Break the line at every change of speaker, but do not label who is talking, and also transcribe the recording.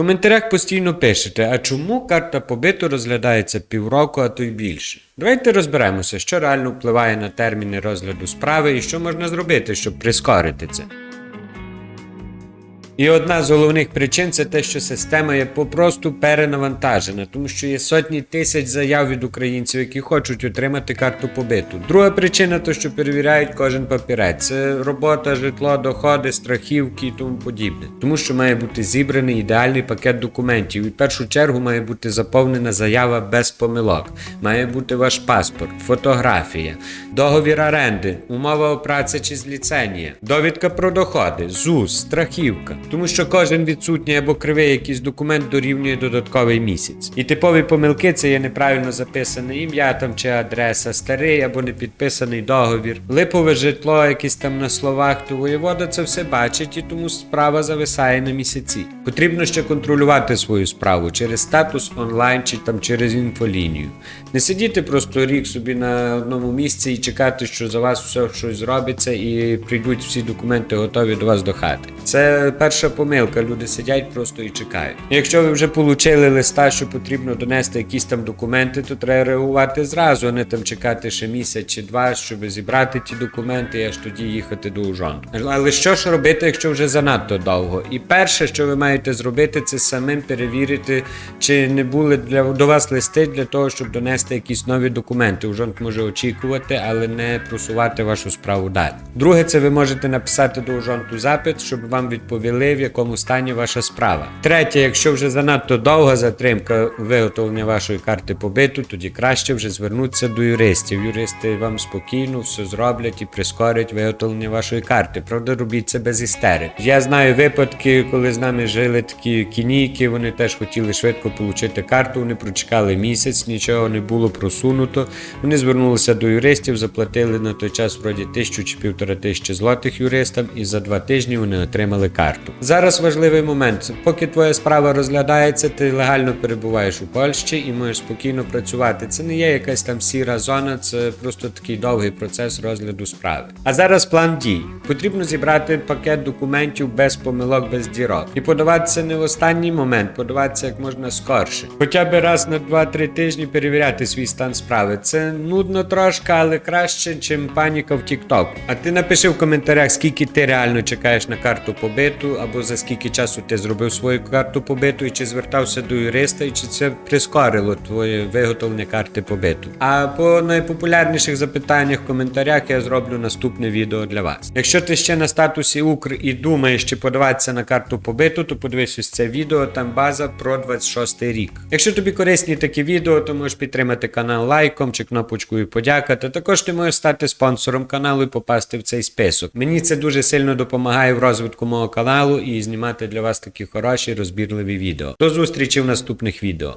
коментарях постійно пишете, а чому карта побиту розглядається півроку, а то й більше? Давайте розберемося, що реально впливає на терміни розгляду справи і що можна зробити, щоб прискорити це. І одна з головних причин це те, що система є попросту перенавантажена, тому що є сотні тисяч заяв від українців, які хочуть отримати карту побиту. Друга причина то, що перевіряють кожен папірець. Це робота, житло, доходи, страхівки і тому подібне. Тому що має бути зібраний ідеальний пакет документів. І в першу чергу має бути заповнена заява без помилок. Має бути ваш паспорт, фотографія, договір оренди, умова о праці чи зліценія, довідка про доходи, ЗУС, страхівка. Тому що кожен відсутній або кривий якийсь документ дорівнює додатковий місяць. І типові помилки це є неправильно записане ім'я там чи адреса, старий або не підписаний договір, липове житло, якесь там на словах, то воєвода це все бачить і тому справа зависає на місяці. Потрібно ще контролювати свою справу через статус онлайн чи там через інфолінію. Не сидіти просто рік собі на одному місці і чекати, що за вас все щось зробиться і прийдуть всі документи готові до вас до хати. Це перша помилка. Люди сидять просто і чекають. Якщо ви вже отримали листа, що потрібно донести якісь там документи, то треба реагувати зразу, а не там чекати ще місяць чи два, щоб зібрати ті документи і аж тоді їхати до ужонку. Але що ж робити, якщо вже занадто довго? І перше, що ви маєте зробити, це самим перевірити, чи не були для до вас листи для того, щоб донести якісь нові документи. Ужонк може очікувати, але не просувати вашу справу далі. Друге, це ви можете написати до ужонту запит, щоб вам відповіли, в якому стані ваша справа. Третє, якщо вже занадто довга затримка виготовлення вашої карти побиту, тоді краще вже звернутися до юристів. Юристи вам спокійно все зроблять і прискорять виготовлення вашої карти. Правда, робіть це без істерик. Я знаю випадки, коли з нами жили такі кінійки, вони теж хотіли швидко отримати карту, вони прочекали місяць, нічого не було просунуто. Вони звернулися до юристів, заплатили на той час вроді тисячу чи півтора тисячі злотих юристам, і за два тижні вони отримали карту. Зараз важливий момент. Поки твоя справа розглядається, ти легально перебуваєш у Польщі і можеш спокійно працювати. Це не є якась там сіра зона, це просто такий довгий процес розгляду справи. А зараз план дій. Потрібно зібрати пакет документів без помилок, без дірок. І подаватися не в останній момент, подаватися як можна скорше. Хоча б раз на 2-3 тижні перевіряти свій стан справи. Це нудно трошки, але краще, чим паніка в TikTok. А ти напиши в коментарях, скільки ти реально чекаєш на карту побиту, або за скільки часу ти зробив свою карту побиту, і чи звертався до юриста, і чи це прискорило твоє виготовлення карти побиту. А по найпопулярніших запитаннях в коментарях я зроблю наступне відео для вас. Якщо ти ще на статусі Укр і думаєш, чи подаватися на карту побиту, то подивись це відео, там база про 26 рік. Якщо тобі корисні такі відео, то можеш підтримати канал лайком чи кнопочкою подяка. Та також ти можеш стати спонсором каналу і попасти в цей список. Мені це дуже сильно допомагає в розвитку мого каналу і знімати для вас такі хороші розбірливі відео. До зустрічі в наступних відео.